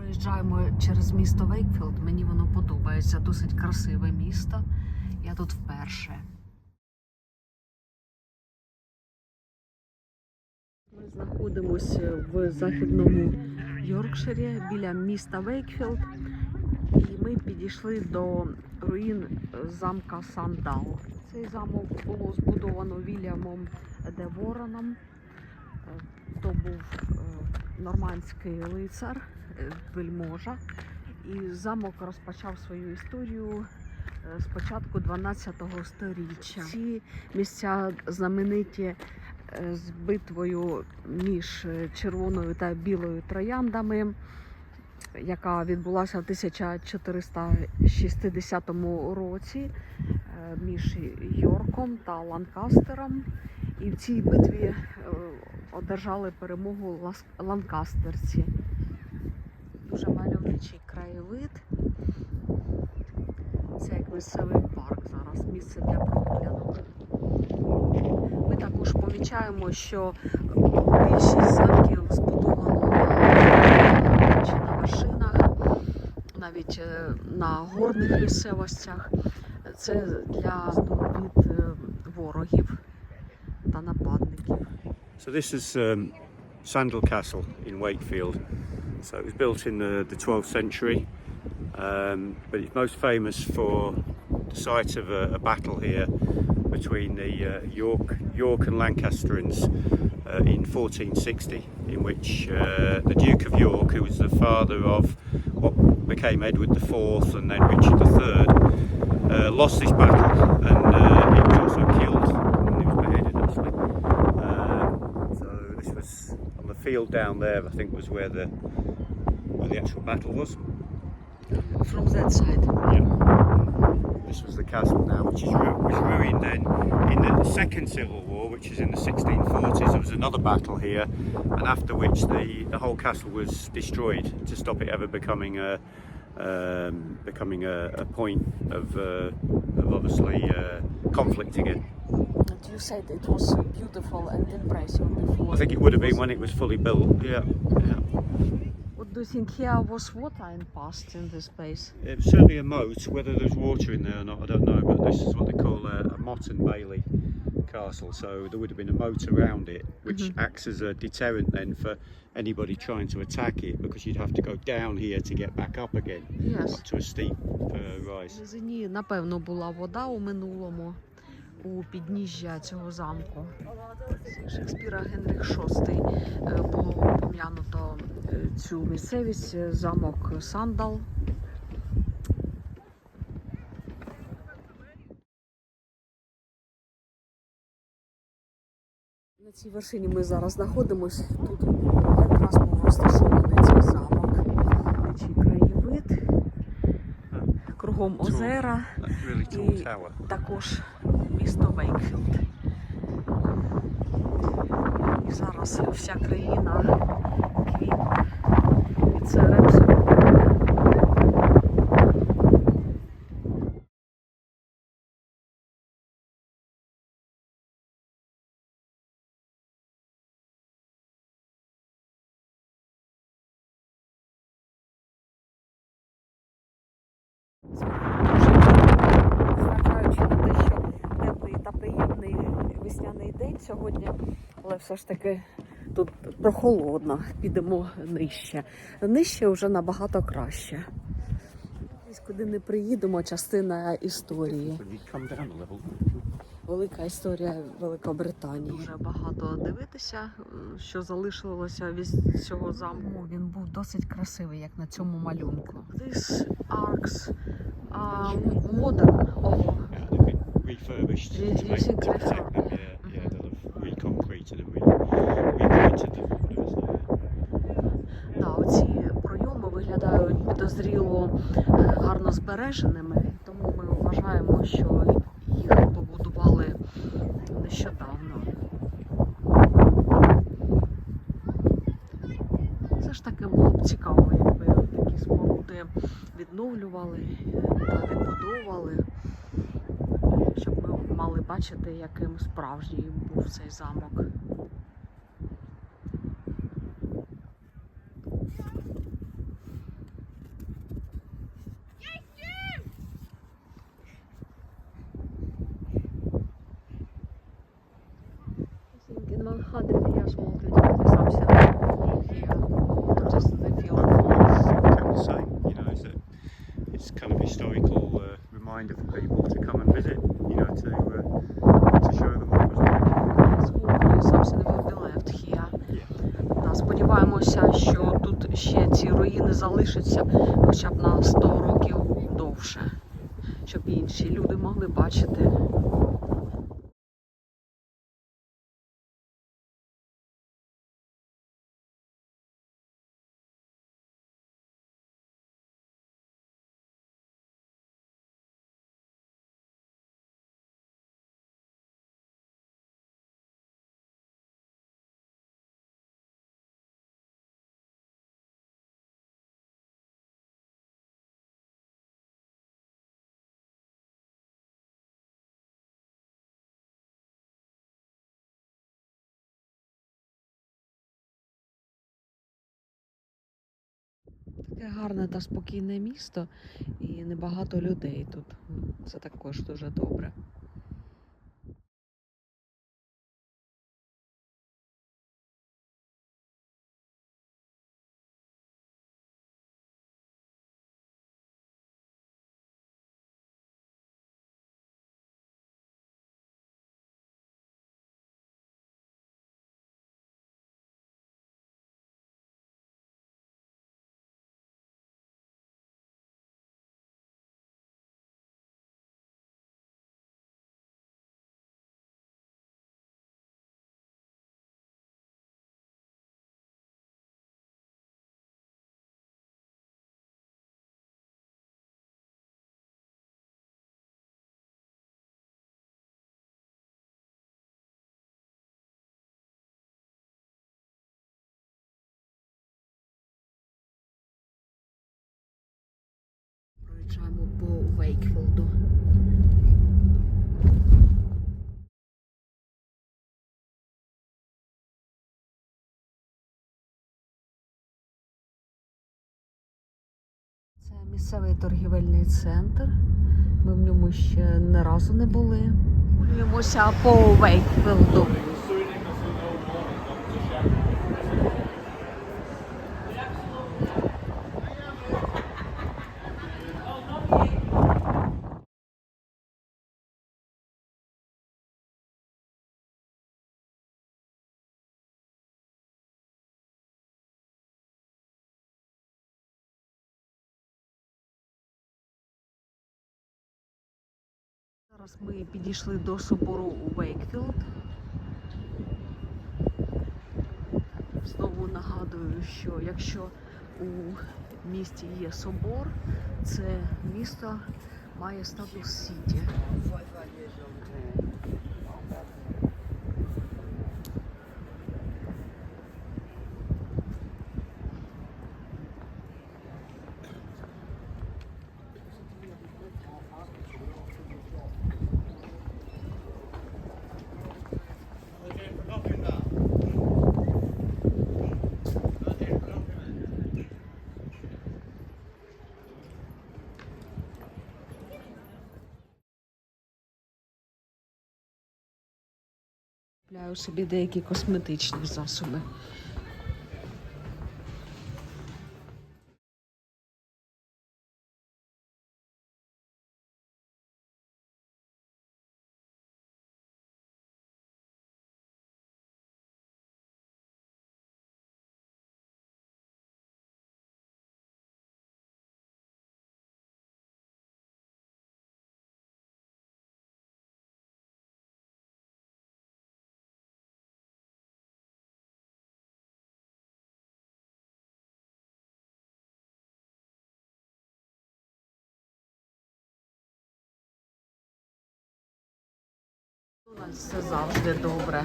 Проїжджаємо через місто Вейкфілд. Мені воно подобається. Досить красиве місто. Я тут вперше. Ми знаходимося в західному Йоркширі біля міста Вейкфілд. І ми підійшли до руїн замка Сандал. Цей замок було збудовано Вільямом де Вороном. Е, То був е, нормандський лицар, вельможа. І замок розпочав свою історію е, з початку 12 століття. Ці місця знамениті е, з битвою між е, червоною та білою трояндами, яка відбулася в 1460 році між Йорком та Ланкастером. І в цій битві одержали перемогу ланкастерці. Дуже мальовничий краєвид. Це як місцевий парк зараз, місце для прогулянок. Ми також помічаємо, що більшість замків збудовано на, чи на вершинах, навіть е, на горних місцевостях. Це для від е, ворогів та нападників. So this is um, Sandal Castle in Wakefield. So it was built in the, the 12th century, um, but it's most famous for the site of a, a battle here between the uh, York, York and Lancastrians uh, in 1460, in which uh, the Duke of York, who was the father of what became Edward IV and then Richard III, uh, lost this battle and uh, he was also killed and he was beheaded actually. Um, so this was on the field down there. I think was where the where the actual battle was. From that side. Yeah. This was the castle now, which is was ruined then in the Second Civil War, which is in the 1640s. There was another battle here, and after which the, the whole castle was destroyed to stop it ever becoming a um, becoming a, a point of, uh, of obviously uh, conflict again. And you said it was beautiful and impressive before. I think it would have been when it was fully built. Yeah, yeah. What do you think here was water in past in this place? It was certainly a moat. Whether there's water in there or not, I don't know. But this is what they call a, a Mott and Bailey castle. So there would have been a moat around it, which acts as a deterrent then for anybody trying to attack it, because you'd have to go down here to get back up again, Yes. up to a steep uh, В rise. низині, напевно, була вода у минулому У підніжжя цього замку. Шекспіра Генріх VI е, було пом'януто е, цю місцевість, е, замок Сандал. На цій вершині ми зараз знаходимося. Тут якраз був розташований цей замок. Цей краєвид. Кругом озера. І також місто Вейкфілд. І зараз вся країна квітне. І це день сьогодні, але все ж таки тут прохолодно, підемо нижче. Нижче вже набагато краще. Десь куди не приїдемо, частина історії. Велика історія Великобританії. Дуже багато дивитися, що залишилося від цього замку. Він був досить красивий, як на цьому малюнку. This arcs are modern. Oh, Yeah, they've been refurbished reconcreted and re- repainted them. Да, оці пройоми виглядають підозріло е, гарно збереженими, тому ми вважаємо, що їх побудували нещодавно. Все ж таки було б цікаво, якби такі споруди відновлювали та відбудовували, щоб ми мали бачити, яким справжній був цей замок. Uh, reminder for people to come and visit, you know, to uh, to show them what was here. Yeah. Та, сподіваємося, що тут ще ці руїни залишаться хоча б на 100 років довше, щоб інші люди могли бачити. Таке гарне та спокійне місто і небагато людей тут. Це також дуже добре. Проїжджаємо по Вейкфілду. Це місцевий торгівельний центр. Ми в ньому ще не разу не були. Гулюємося по Вейкфілду. Зараз ми підійшли до собору у Вейкфілд. Знову нагадую, що якщо у місті є собор, це місто має статус Сіті. Купляю собі деякі косметичні засоби. У нас все завжди добре.